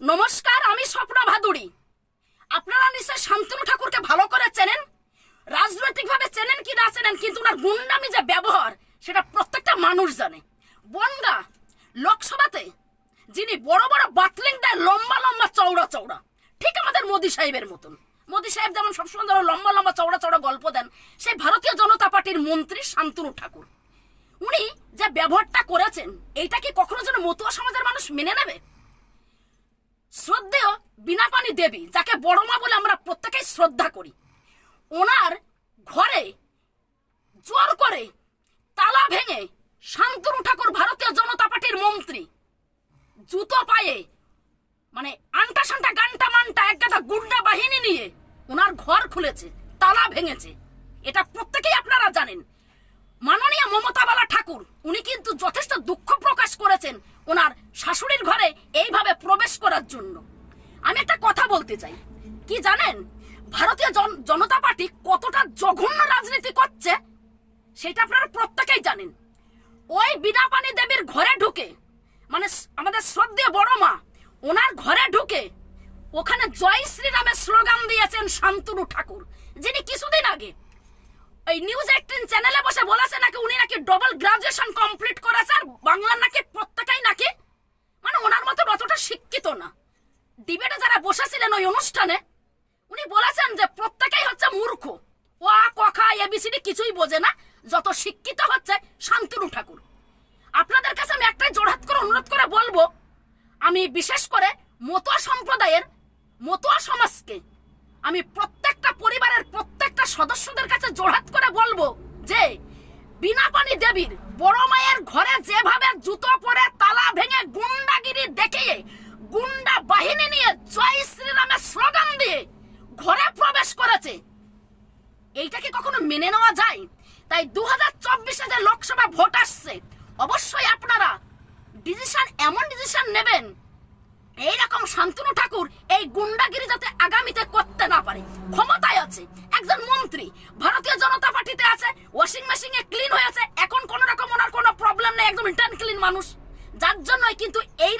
নমস্কার, আমি স্বপ্না ভাদুড়ি। আপনারা নিশ্চয় শান্তনু ঠাকুরকে ভালো করে চেনেন? রাজনৈতিকভাবে চেনেন কি না চেনেন, কিন্তু ওনার গুন্ডামি যে ব্যবহার, সেটা প্রত্যেকটা মানুষ জানে। বনগা লোকসভাতে যিনি বড় বড় বাতলিং দেয় লম্বা লম্বা চৌড়া চৌড়া ঠিক আমাদের মোদি সাহেবের মতন। মোদি সাহেব যেমন সবসময় ধরো লম্বা লম্বা চৌড়া চৌড়া গল্প দেন, সেই ভারতীয় জনতা পার্টির মন্ত্রী শান্তনু ঠাকুর। উনি যে ব্যবহারটা করেছেন, এইটা কি কখনো যেন মতুয়া সমাজের মানুষ মেনে নেবে? শ্রদ্ধেয় বিনাপানি দেবী, যাকে বড় মা বলে আমরা প্রত্যেকেই শ্রদ্ধা করি। ওনার ঘরে জোর করে, তালা ভেঙে শান্তনু ঠাকুর ভারতীয় জনতা পার্টির মন্ত্রী, জুতো পায়ে মানে আন্টা সান্টা, গান্টা মান্টা এক গাদা গুন্ডা বাহিনী নিয়ে ওনার ঘর খুলেছে, তালা ভেঙেছে। এটা প্রত্যেকেই আপনারা জানেন। মাননীয় মমতা বালা ঠাকুর, উনি কিন্তু যথেষ্ট দুঃখ প্রকাশ করেছেন ওনার শাশুড়ির ঘরে। বলতে চাই। কি জানেন? ভারতীয় জন- জনতা পার্টি কতটা জঘন্য রাজনীতি করছে, সেটা আপনারা প্রত্যেকেই জানেন। ওই বিনাপানি দেবীর ঘরে ঢুকে মানে আমাদের শ্রদ্ধেয় বড় মা, ওনার ঘরে ঢুকে ওখানে জয় শ্রীরামের স্লোগান দিয়েছেন শান্তনু ঠাকুর, যিনি কিছুদিন আগে ওই নিউজ এইটিন চ্যানেলে বসে বলেছে নাকি উনি নাকি ডবল গ্রাজুয়েশন কমপ্লিট করেছে আর বাংলার নাকি প্রত্যেকেই নাকি মানে ওনার মতো অতটা শিক্ষিত না। ডিবেটে বসেছিলেন ওই অনুষ্ঠানে? উনি বলেছেন যে প্রত্যেকেই হচ্ছে মূর্খ। ও আ ক, খা এবিসিডি কিছুই বোঝে না। যত শিক্ষিত হচ্ছে শান্তনু ঠাকুর। আপনাদের কাছে আমি একটাই জোড়হাত করে অনুরোধ করে বলব, আমি বিশেষ করে মতুয়া সম্প্রদায়ের, মতুয়া সমাজকে আমি প্রত্যেকটা পরিবারের প্রত্যেকটা সদস্যদের কাছে জোড়হাত করে বলব যে, বিনা বিনাপানি দেবীর বড় মায়ের ঘরে যেভাবে জুতো পরে তালা ভেঙে গুন্ডাগিরি দেখিয়ে গুন্ডা বাহিনী নিয়ে জয় শ্রীরামের স্লোগান দিয়ে ঘরে প্রবেশ করেছে এইটা কি কখনো মেনে নেওয়া যায়? তাই দু হাজার চব্বিশে যে লোকসভা ভোট আসছে। অবশ্যই আপনারা ডিসিশন এমন ডিসিশন নেবেন। এইরকম শান্তনু ঠাকুর এই গুন্ডাগিরি যাতে আগামীতে করতে না পারে। ক্ষমতায় আছে, একজন মন্ত্রী। ভারতীয় জনতা পার্টিতে আছে ওয়াশিং মেশিন এ ক্লিন হয়েছে এখন কোন রকম ওনার কোনো প্রবলেম নেই, একদম ইন্টার্ন ক্লিন মানুষ। যার জন্যই কিন্তু এই